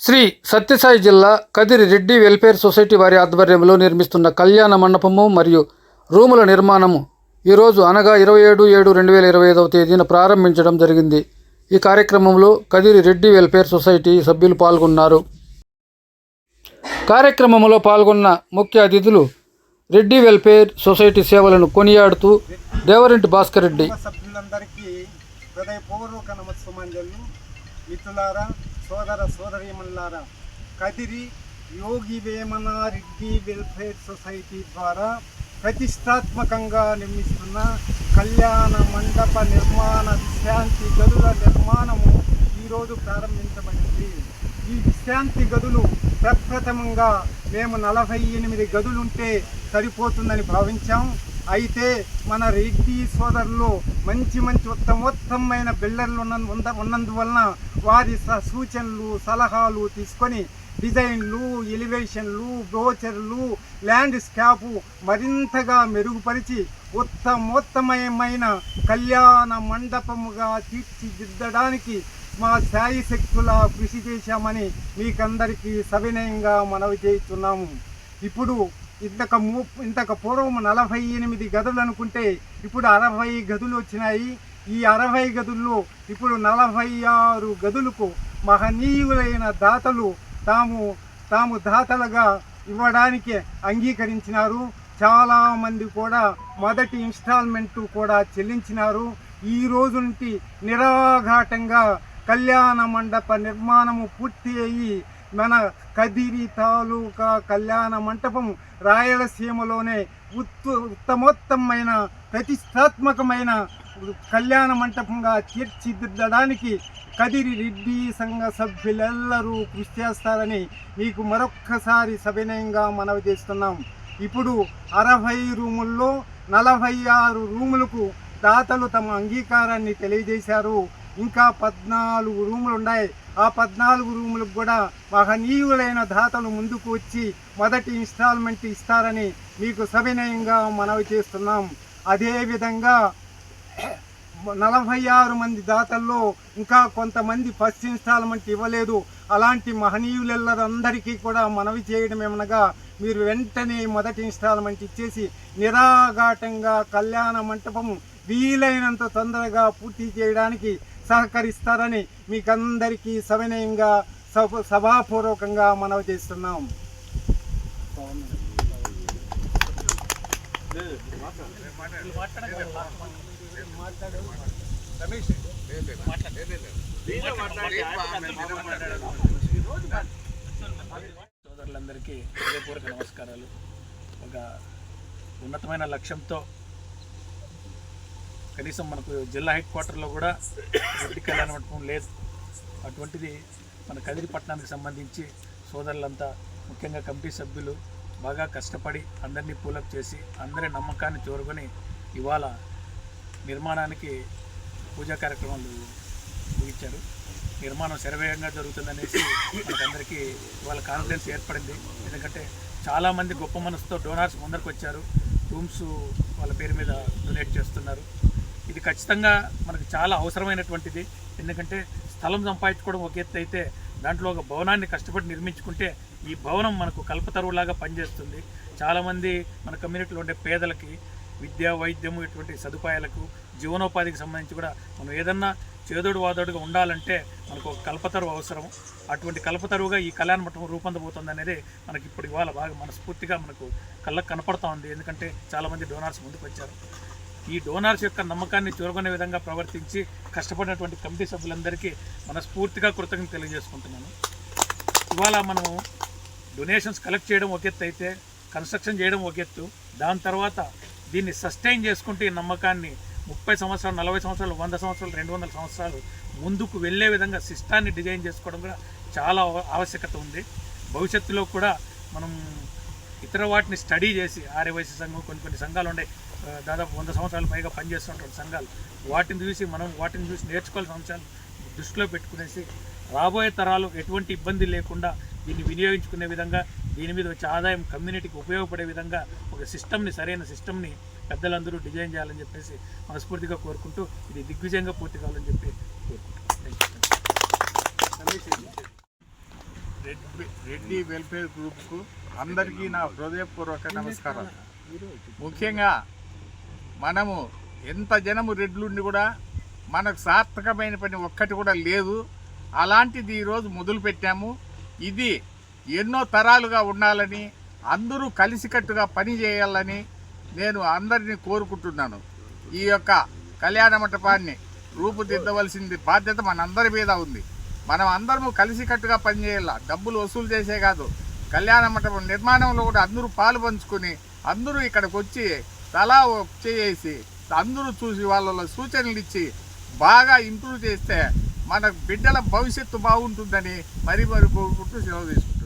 శ్రీ సత్యసాయి జిల్లా Kadiri Reddy welfare society వారి ఆధ్వర్యంలో నిర్మిస్తున్న కళ్యాణ మండపము మరియు రూముల నిర్మాణము ఈరోజు అనగా ఇరవై ఏడు ఏడు రెండు వేల ఇరవై ఐదవ తేదీన ప్రారంభించడం జరిగింది. ఈ కార్యక్రమంలో కదిరి రెడ్డి వెల్ఫేర్ సొసైటీ సభ్యులు పాల్గొన్నారు. కార్యక్రమంలో పాల్గొన్న ముఖ్య అతిథులు రెడ్డి వెల్ఫేర్ సొసైటీ సేవలను కొనియాడుతూ దేవరెడ్డి భాస్కర్ రెడ్డి. సభ్యులందరికీ హృదయపూర్వక మిత్రులారా సోదర సోదరీమణులారా కదిరి యోగి వేమన రెడ్డి వెల్ఫేర్ సొసైటీ ద్వారా ప్రతిష్టాత్మకంగా నిర్మిస్తున్న కళ్యాణ మండప నిర్మాణ విశ్రాంతి గదుల నిర్మాణము ఈరోజు ప్రారంభించబడింది. ఈ విశ్రాంతి గదులు ప్రప్రథమంగా మేము నలభై ఎనిమిది గదులుంటే సరిపోతుందని భావించాం. అయితే మన రెడ్డి సోదరులు మంచి మంచి ఉత్తమోత్తమైన బిల్డర్లు ఉన్న ఉన్నందువలన వారి స- సూచనలు సలహాలు తీసుకొని డిజైన్లు ఎలివేషన్లు బ్రోచర్లు ల్యాండ్స్కేపు మరింతగా మెరుగుపరిచి ఉత్తమోత్తమయమైన కళ్యాణ మండపముగా తీర్చిదిద్దడానికి మా శాయి శక్తుల కృషి చేశామని మీకందరికీ సవినయంగా మనవి చేస్తున్నాము. ఇప్పుడు ఇంతక మూ ఇంతక పూర్వం నలభై ఎనిమిది గదులు అనుకుంటే ఇప్పుడు అరవై గదులు వచ్చినాయి. ఈ అరవై గదుల్లో ఇప్పుడు నలభై ఆరు గదులకు మహనీయులైన దాతలు తాము తాము దాతలుగా ఇవ్వడానికి అంగీకరించినారు. చాలామంది కూడా మొదటి ఇన్స్టాల్మెంట్ కూడా చెల్లించినారు. ఈ రోజు నుండి నిరాఘాటంగా కళ్యాణ మండప నిర్మాణము పూర్తి అయ్యి మన కదిరి తాలూకా కళ్యాణ మంటపం రాయలసీమలోనే ఉత్తు ఉత్తమోత్తమైన ప్రతిష్టాత్మకమైన కళ్యాణ మంటపంగా తీర్చిదిద్దడానికి కదిరి రెడ్డి సంఘ సభ్యులెల్లరూ కృషి చేస్తారని మీకు మరొక్కసారి సవినయంగా మనవి చేస్తున్నాం. ఇప్పుడు అరవై రూముల్లో నలభై ఆరు రూములకు దాతలు తమ అంగీకారాన్ని తెలియజేశారు. ఇంకా పద్నాలుగు రూములు ఉన్నాయి ఆ పద్నాలుగు రూములకు కూడా మహనీయులైన దాతలు ముందుకు వచ్చి మొదటి ఇన్స్టాల్మెంట్ ఇస్తారని మీకు సవినయంగా మనవి చేస్తున్నాం. అదేవిధంగా నలభై ఆరు మంది దాతల్లో ఇంకా కొంతమంది ఫస్ట్ ఇన్స్టాల్మెంట్ ఇవ్వలేదు. అలాంటి మహనీయులందరికీ కూడా మనవి చేయడం ఏమనగా మీరు వెంటనే మొదటి ఇన్స్టాల్మెంట్ ఇచ్చేసి నిరాఘాటంగా కళ్యాణ మంటపం వీలైనంత తొందరగా పూర్తి చేయడానికి సహకరిస్తారని మీకందరికీ సవినయంగా సభ సభాపూర్వకంగా మనవి చేస్తున్నాం. సోదరులందరికీ హృదయపూర్వక నమస్కారాలు. ఒక ఉన్నతమైన లక్ష్యంతో కనీసం మనకు జిల్లా హెడ్ క్వార్టర్లో కూడా రెడ్డి కళ్యాణ మండపం లేదు. అటువంటిది మన కదిరి పట్టణానికి సంబంధించి సోదరులంతా ముఖ్యంగా కమిటీ సభ్యులు బాగా కష్టపడి అందరినీ పూలప్ చేసి అందరి నమ్మకాన్ని చూరుకొని ఇవాళ నిర్మాణానికి పూజా కార్యక్రమాలు ముగించారు నిర్మాణం శరవేగంగా జరుగుతుందనేసి మనకందరికీ వాళ్ళ కాన్ఫిడెన్స్ ఏర్పడింది. ఎందుకంటే చాలామంది గొప్ప మనసుతో డోనార్స్ ముందరకు వచ్చారు రూమ్స్ వాళ్ళ పేరు మీద డొనేట్ చేస్తున్నారు. ఇది ఖచ్చితంగా మనకు చాలా అవసరమైనటువంటిది. ఎందుకంటే స్థలం సంపాదించుకోవడం ఒక ఎత్తు అయితే దాంట్లో ఒక భవనాన్ని కష్టపడి నిర్మించుకుంటే ఈ భవనం మనకు కల్పతరువులాగా పనిచేస్తుంది. చాలామంది మన కమ్యూనిటీలో ఉండే పేదలకి విద్య వైద్యము ఇటువంటి సదుపాయాలకు జీవనోపాధికి సంబంధించి కూడా మనం ఏదన్నా చేదోడు వాదోడుగా ఉండాలంటే మనకు ఒక కల్పతరువు అవసరం. అటువంటి కల్పతరువుగా ఈ కళ్యాణ మఠం రూపొందబోతుంది అనేది మనకి ఇప్పుడు ఇవాళ బాగా మనస్ఫూర్తిగా మనకు కళ్ళకు కనపడతా ఉంది. ఎందుకంటే చాలామంది డోనార్స్ ముందుకు వచ్చారు ఈ డోనార్స్ యొక్క నమ్మకాన్ని చూరగొనే విధంగా ప్రవర్తించి కష్టపడినటువంటి కమిటీ సభ్యులందరికీ మనస్ఫూర్తిగా కృతజ్ఞత తెలియజేసుకుంటున్నాను. ఇవాళ మనము డొనేషన్స్ కలెక్ట్ చేయడం ఒక ఎత్తు అయితే కన్స్ట్రక్షన్ చేయడం ఒక ఎత్తు. దాని తర్వాత దీన్ని సస్టైన్ చేసుకుంటే ఈ నమ్మకాన్ని ముప్పై సంవత్సరాలు నలభై సంవత్సరాలు వంద సంవత్సరాలు రెండు వందల సంవత్సరాలు ముందుకు వెళ్ళే విధంగా సిస్టాన్ని డిజైన్ చేసుకోవడం కూడా చాలా ఆవశ్యకత ఉంది. భవిష్యత్తులో కూడా మనం ఇతర వాటిని స్టడీ చేసి ఆర్యవైశ్య సంఘం కొన్ని కొన్ని సంఘాలు ఉన్నాయి దాదాపు వంద సంవత్సరాల పైగా పనిచేస్తున్నటువంటి సంఘాలు. వాటిని చూసి మనం వాటిని చూసి నేర్చుకోవాల్సిన అంశాలు దృష్టిలో పెట్టుకునేసి రాబోయే తరాలు ఎటువంటి ఇబ్బంది లేకుండా దీన్ని వినియోగించుకునే విధంగా దీని మీద వచ్చే ఆదాయం కమ్యూనిటీకి ఉపయోగపడే విధంగా ఒక సిస్టమ్ని సరైన సిస్టమ్ని పెద్దలందరూ డిజైన్ చేయాలని చెప్పేసి మనస్ఫూర్తిగా కోరుకుంటూ ఇది దిగ్విజయంగా పూర్తి కావాలని చెప్పి రెడ్డి రెడ్డి వెల్ఫేర్ గ్రూప్కు అందరికీ నా హృదయపూర్వక నమస్కారం ముఖ్యంగా మనము ఎంత జనము రెడ్లుండి కూడా మనకు సార్థకమైన పని ఒక్కటి కూడా లేదు. అలాంటిది ఈరోజు మొదలుపెట్టాము ఇది ఎన్నో తరాలుగా ఉండాలని అందరూ కలిసికట్టుగా పని చేయాలని నేను అందరినీ కోరుకుంటున్నాను. ఈ యొక్క కళ్యాణ మంటపాన్ని రూపుదిద్దవలసింది బాధ్యత మనందరి మీద ఉంది. మనం అందరము కలిసికట్టుగా పనిచేయాల డబ్బులు వసూలు చేసే కాదు. కళ్యాణ మంటపం నిర్మాణంలో కూడా అందరూ పాలు పంచుకొని అందరూ ఇక్కడికి వచ్చి తలా చేసి అందరూ చూసి వాళ్ళ సూచనలు ఇచ్చి బాగా ఇంప్రూవ్ చేస్తే మన బిడ్డల భవిష్యత్తు బాగుంటుందని మరీ మరి కోరుకుంటూ సెలవు తీసుకుంటాం